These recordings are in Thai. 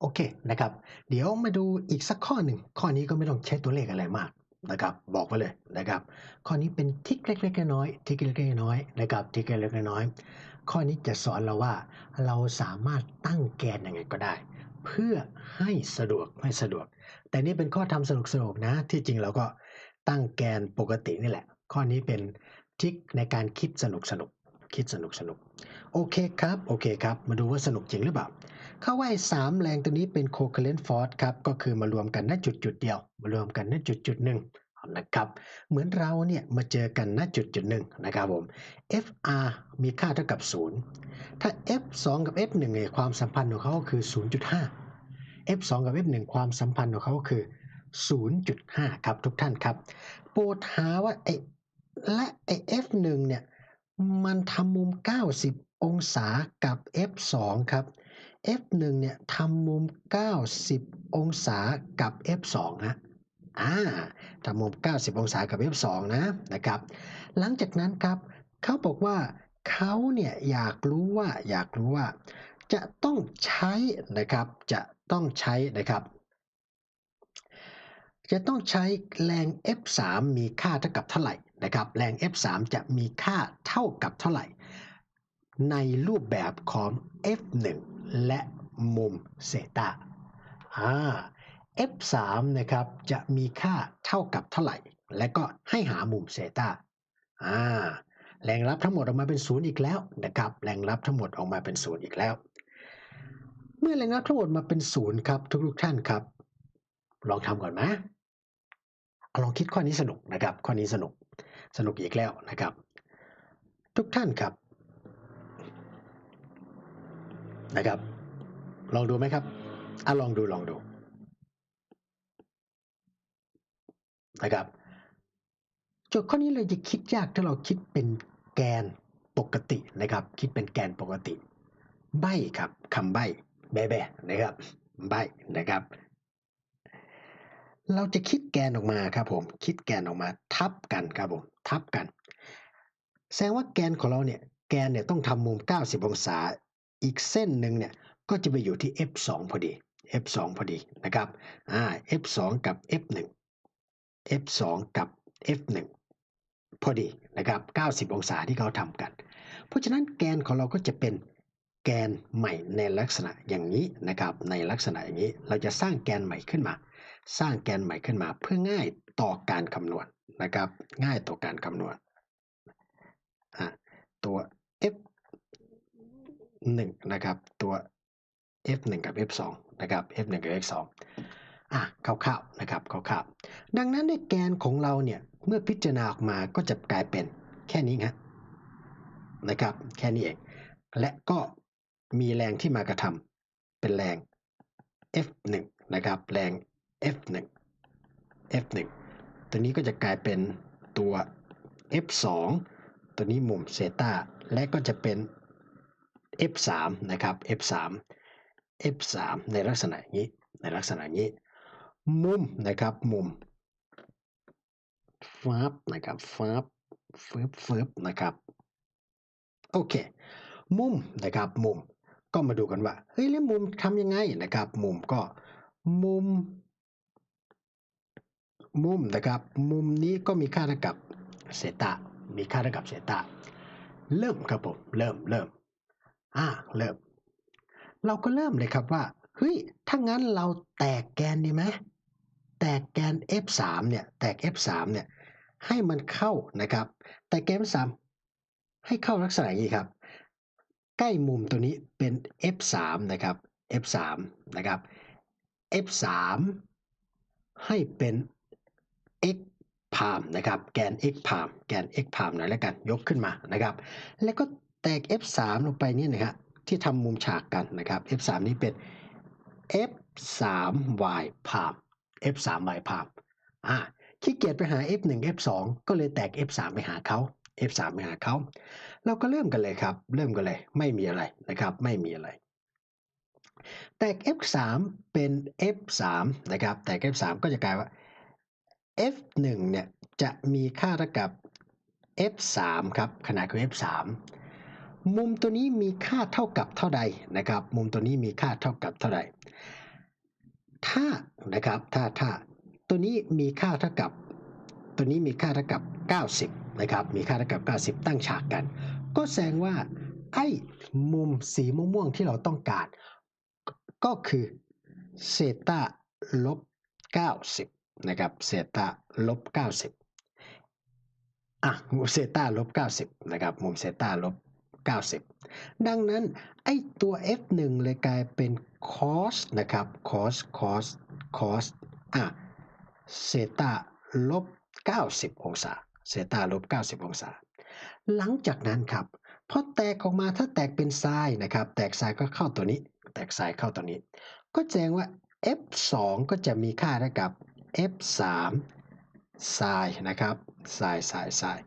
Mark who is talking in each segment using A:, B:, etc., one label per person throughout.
A: โอเคนะครับ เดี๋ยวมาดูอีกสักข้อหนึ่ง ข้อนี้ก็ไม่ต้องใช้ตัวเลขอะไรมากนะครับ บอกไว้เลยนะครับ ข้อนี้เป็นทิกเล็กๆน้อยๆทิกเล็กๆน้อยๆนะครับทิกเล็กๆน้อยๆข้อนี้จะสอนเราว่า เราสามารถตั้งแกนยังไงก็ได้ เพื่อให้สะดวกให้สะดวก แต่นี่เป็นข้อทำสนุกๆนะ ที่จริงเราก็ตั้งแกนปกตินี่แหละ ข้อนี้เป็นทิกในการคิดสนุกๆคิดสนุกๆโอเคครับโอเคครับ มาดูว่าสนุกจริงหรือเปล่า เขาว่าไอ้สามแรงตัวนี้เป็น covalent force ครับ ก็คือมารวมกันณจุดจุดเดียว มารวมกันณจุดจุดหนึ่งนะครับเหมือนเราเนี่ยมาเจอกันณจุดจุดหนึ่งนะครับผม Fr มีค่าเท่ากับ 0 ถ้า F2 กับ F1 เนี่ยความสัมพันธ์ของเขาคือ 0.5 F2 กับ F1 ความสัมพันธ์ของเขาคือ 0.5 ครับทุกท่านครับ โปรดหาว่าไอและไอ้ F1 เนี่ยมันทำมุม 90 องศากับ F2 ครับ F1 เนี่ยทำมุม 90 องศากับ F2 ฮะอ่าทำมุม 90 องศากับ F2 นะนะครับ หลังจากนั้นครับเขาบอกว่าเขาเนี่ยอยากรู้ว่าอยากรู้ว่า จะต้องใช้นะครับจะต้องใช้นะครับ จะต้องใช้แรง F3 มีค่าเท่ากับเท่าไหร่นะครับแรง F3 จะมีค่าเท่ากับเท่าไหร่ ในรูปแบบของ F1 และมุมเซตาอ่า F3 นะครับจะมีค่าเท่ากับเท่าไหร่ และก็ให้หามุมเซตาอ่าแรงรับทั้งหมดออกมาเป็นศูนย์อีกแล้วนะครับแรงรับทั้งหมดออกมาเป็นศูนย์อีกแล้ว เมื่อแรงรับทั้งหมดมาเป็นศูนย์ครับทุกๆท่านครับ ลองทำก่อนไหมเอาลองคิดข้อนี้สนุกนะครับข้อนี้สนุกสนุกอีกแล้วนะครับ ทุกท่านครับ นะครับ ลองดูไหมครับอะลองดูลองดูนะครับโจทย์ข้อนี้เลยจะคิดยากถ้าเราคิดเป็นแกนปกตินะครับ คิดเป็นแกนปกติ ใบครับคำใบแบะๆนะครับ ใบนะครับ เราจะคิดแกนออกมาครับผม คิดแกนออกมาทับกันครับผมทับกัน แสดงว่าแกนของเราเนี่ยแกนเนี่ยต้องทำมุม 90 องศา อีกเส้นหนึ่งเนี่ยก็จะไปอยู่ที่ f2 พอดี f2 พอดีนะครับอ่า f2 กับ f1 f2 กับ f1 พอดีนะครับ 90 องศาที่เขาทำกัน เพราะฉะนั้นแกนของเราก็จะเป็นแกนใหม่ในลักษณะอย่างนี้นะครับ ในลักษณะอย่างนี้เราจะสร้างแกนใหม่ขึ้นมา สร้างแกนใหม่ขึ้นมาเพื่อง่ายต่อการคำนวณนะครับ ง่ายต่อการคำนวณตัว f 1นะครับตัว f 1 กับ f 2 นะครับ f 1 กับ f 2 อะคร่าวๆนะครับคร่าวๆดังนั้นในแกนของเราเนี่ยเมื่อพิจารณาออกมาก็จะกลายเป็นแค่นี้ฮะนะครับ แค่นี้เอง และก็มีแรงที่มากระทำเป็นแรง F1 นะครับแรง F1 F1 ตัวนี้ก็จะกลายเป็นตัว F2 ตัวนี้มุมเซตาและก็จะเป็น F3 นะครับ F3 F3 ในลักษณะนี้ในลักษณะนี้ มุมนะครับมุมฟับนะครับฟับฟืบฟืบนะครับโอเค มุมนะครับมุมก็มาดูกันว่าเฮ้ยแล้วมุมทำยังไงนะครับ มุมก็มุม มุมนะครับ มุมนี้ก็มีค่าเท่ากับเซตามีค่าเท่ากับเซตาเริ่มครับผมเริ่มเริ่ม อ่าเริ่ม เราก็เริ่มเลยครับว่า เฮ้ย ถ้างั้นเราแตกแกนดีไหมแตกแกน F3 เนี่ย แตก F3 เนี่ย ให้มันเข้านะครับ แต่แกน F3 ให้เข้าลักษณะอย่างนี้ครับ ใกล้มุมตัวนี้เป็น F3 นะครับ F3 นะครับ F3 ให้เป็น x พามนะครับ แกน x พามแกน x พามหน่อยแล้วกัน ยกขึ้นมานะครับ แล้วก็ ตก F3 ลงไปนี่นะฮะที่ทำมุมฉากกันนะครับ F3 นี้เป็น F3y พาม F3y พามอ่าขี้เกียจไปหา F1 F2 ก็เลยแตก F3 ไปหาเขา F3 ไปหาเขาเราก็เริ่มกันเลยครับ เริ่มกันเลยไม่มีอะไรนะครับ ไม่มีอะไร แตก F3 เป็น F3 นะครับ แตก F3 ก็จะกลายว่า F1 เนี่ยจะมีค่าเท่ากับ F3 ครับขนาดคือ F3 มุมตัวนี้มีค่าเท่ากับเท่าใดนะครับ มุมตัวนี้มีค่าเท่ากับเท่าใด ถ้านะครับ ถ้าถ้าตัวนี้มีค่าเท่ากับ ตัวนี้มีค่าเท่ากับ 90 นะครับ มีค่าเท่ากับ 90 ตั้งฉากกัน ก็แสดงว่าไอ้มุมสีม่วงๆที่เราต้องการ ก็คือเซตาลบ 90 นะครับ เซตาลบ 90 อะมุมเซตาลบ 90 นะครับ มุมเซตาลบ 90 ดังนั้นไอ้ตัว f1 เลยกลายเป็น cos นะครับ cos cos cos อะเซตาลบ 90 องศาเซตาลบ 90 องศา หลังจากนั้นครับพอแตกออกมาถ้าแตกเป็นไซน์นะครับ แตกไซน์ก็เข้าตัวนี้ แตกไซน์เข้าตัวนี้ ก็แสดงว่า f2 ก็จะมีค่าเท่ากับ f3 ไซน์นะครับไซน์ไซน์ไซน์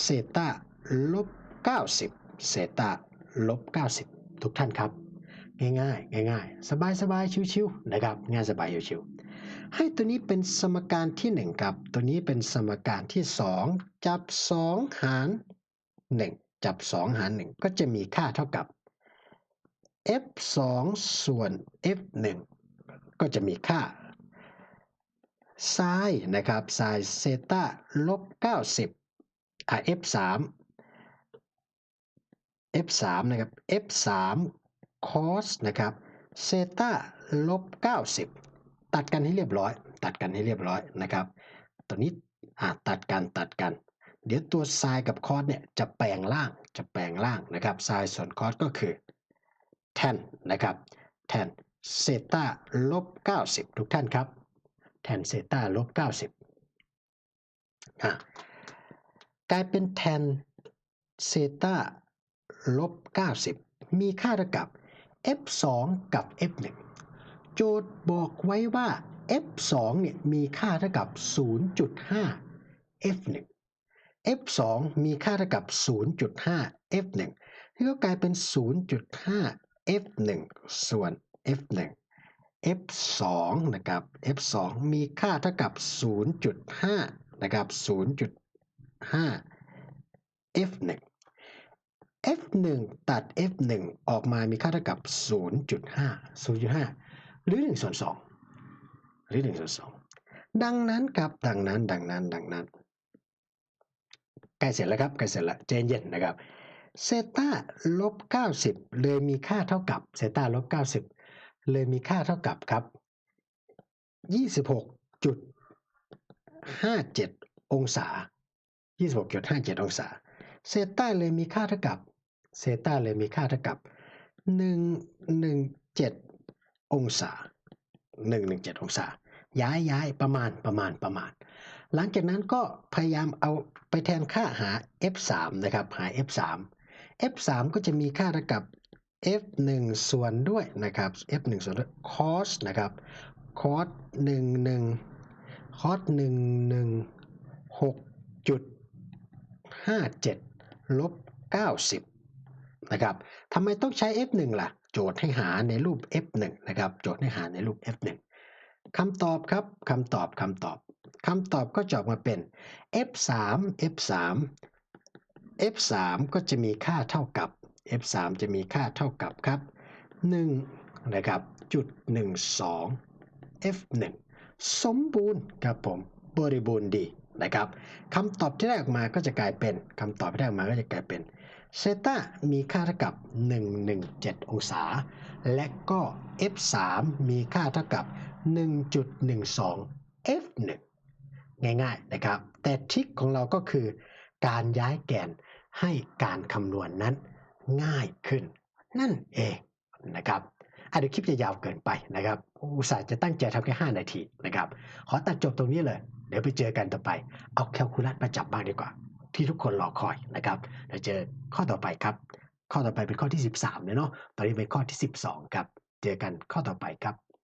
A: เซตาลบ 90 เซตาลบ 90 ทุกท่านครับ ง่ายๆง่ายๆ สบายๆชิวๆนะครับ ง่ายสบายชิวๆให้ตัวนี้เป็นสมการที่ 1 ครับ ตัวนี้เป็นสมการที่ 2 จับ 2 หาร 1 จับ 2 หาร 1 ก็จะมีค่าเท่ากับ f2 ส่วน f1 ก็จะมีค่าไซน์นะครับไซน์เซตาลบ 90อะ f3 f3 นะครับ f3 cos นะครับเซตาลบ90 ตัดกันให้เรียบร้อย ตัดกันให้เรียบร้อยนะครับตัวนี้อะตัดกันตัดกัน เดี๋ยวตัวไซน์กับคอสเนี่ยจะแปลงล่างจะแปลงล่างนะครับไซน์ส่วนคอสก็คือ tan นะครับ tan เซตาลบ90 ทุกท่านครับ tan เซตาลบ90อะกลายเป็น tan เซตา ลบ 90 มีค่าเท่ากับ f2 กับ f1 โจทย์บอกไว้ว่า f2 เนี่ยมีค่าเท่ากับ 0.5 f1 f2 มีค่าเท่ากับ 0.5 f1 นี่ก็กลายเป็น 0.5 f1 ส่วน f1 f2 นะครับ f2 มีค่าเท่ากับ 0.5 นะครับ 0.5 f1 f1 ตัด f1 ออกมามีค่าเท่ากับ 0.5 0.5 หรือ1ส่วน2หรือ1ส่วน2ดังนั้นครับดังนั้นดังนั้นดังนั้นใกล้เสร็จแล้วครับใกล้เสร็จแล้วใจนเย็นนะครับเซต้าลบ90 เลยมีค่าเท่ากับเซต้าลบ90 เลยมีค่าเท่ากับครับ 26.57 องศา 26.57 องศาเซต้าเลยมีค่าเท่ากับ เซตาเลยมีค่าเท่ากับ117 องศา 117 องศา ย้ายย้ายประมาณประมาณประมาณ หลังจากนั้นก็พยายามเอาไปแทนค่าหา f3 นะครับ หา f3 f3 ก็จะมีค่าเท่ากับ f1 ส่วนด้วยนะครับ f1 ส่วนด้วย cos นะครับ cos 11 cos 116.57ลบ90 นะครับทำไมต้องใช้ f1 ล่ะ โจทย์ให้หาในรูป f1 นะครับ โจทย์ให้หาในรูป f1 คำตอบครับคำตอบคำตอบคำตอบก็จะออกมาเป็น f3 f3 f3 ก็จะมีค่าเท่ากับ f3 จะมีค่าเท่ากับครับ1นะครับจุด12 f1 สมบูรณ์ครับผมบริบูรณ์ดีนะครับคำตอบที่ได้ออกมาก็จะกลายเป็นคำตอบที่ได้ออกมาก็จะกลายเป็น เซตามีค่าเท่ากับ 117 องศา และก็ f3 มีค่าเท่ากับ 1.12 f1 ง่ายๆนะครับ แต่ทริคของเราก็คือ การย้ายแกนให้การคำนวณนนั้นง่ายขึ้น นั่นเองนะครับอะเดี๋ยวคลิปจะยาวเกินไปนะครับ อุตส่าห์จะตั้งใจทำแค่ 5 นาทีนะครับ ขอตัดจบตรงนี้เลย เดี๋ยวไปเจอกันต่อไป เอาแคลคูลัสมาจับบ้างดีกว่า ที่ทุกคนรอคอยนะครับเดี๋ยวเจอข้อต่อไปครับ ข้อต่อไปเป็นข้อที่ 13เนาะตอนนี้เป็นข้อที่ 12ครับ เจอกันข้อต่อไปครับ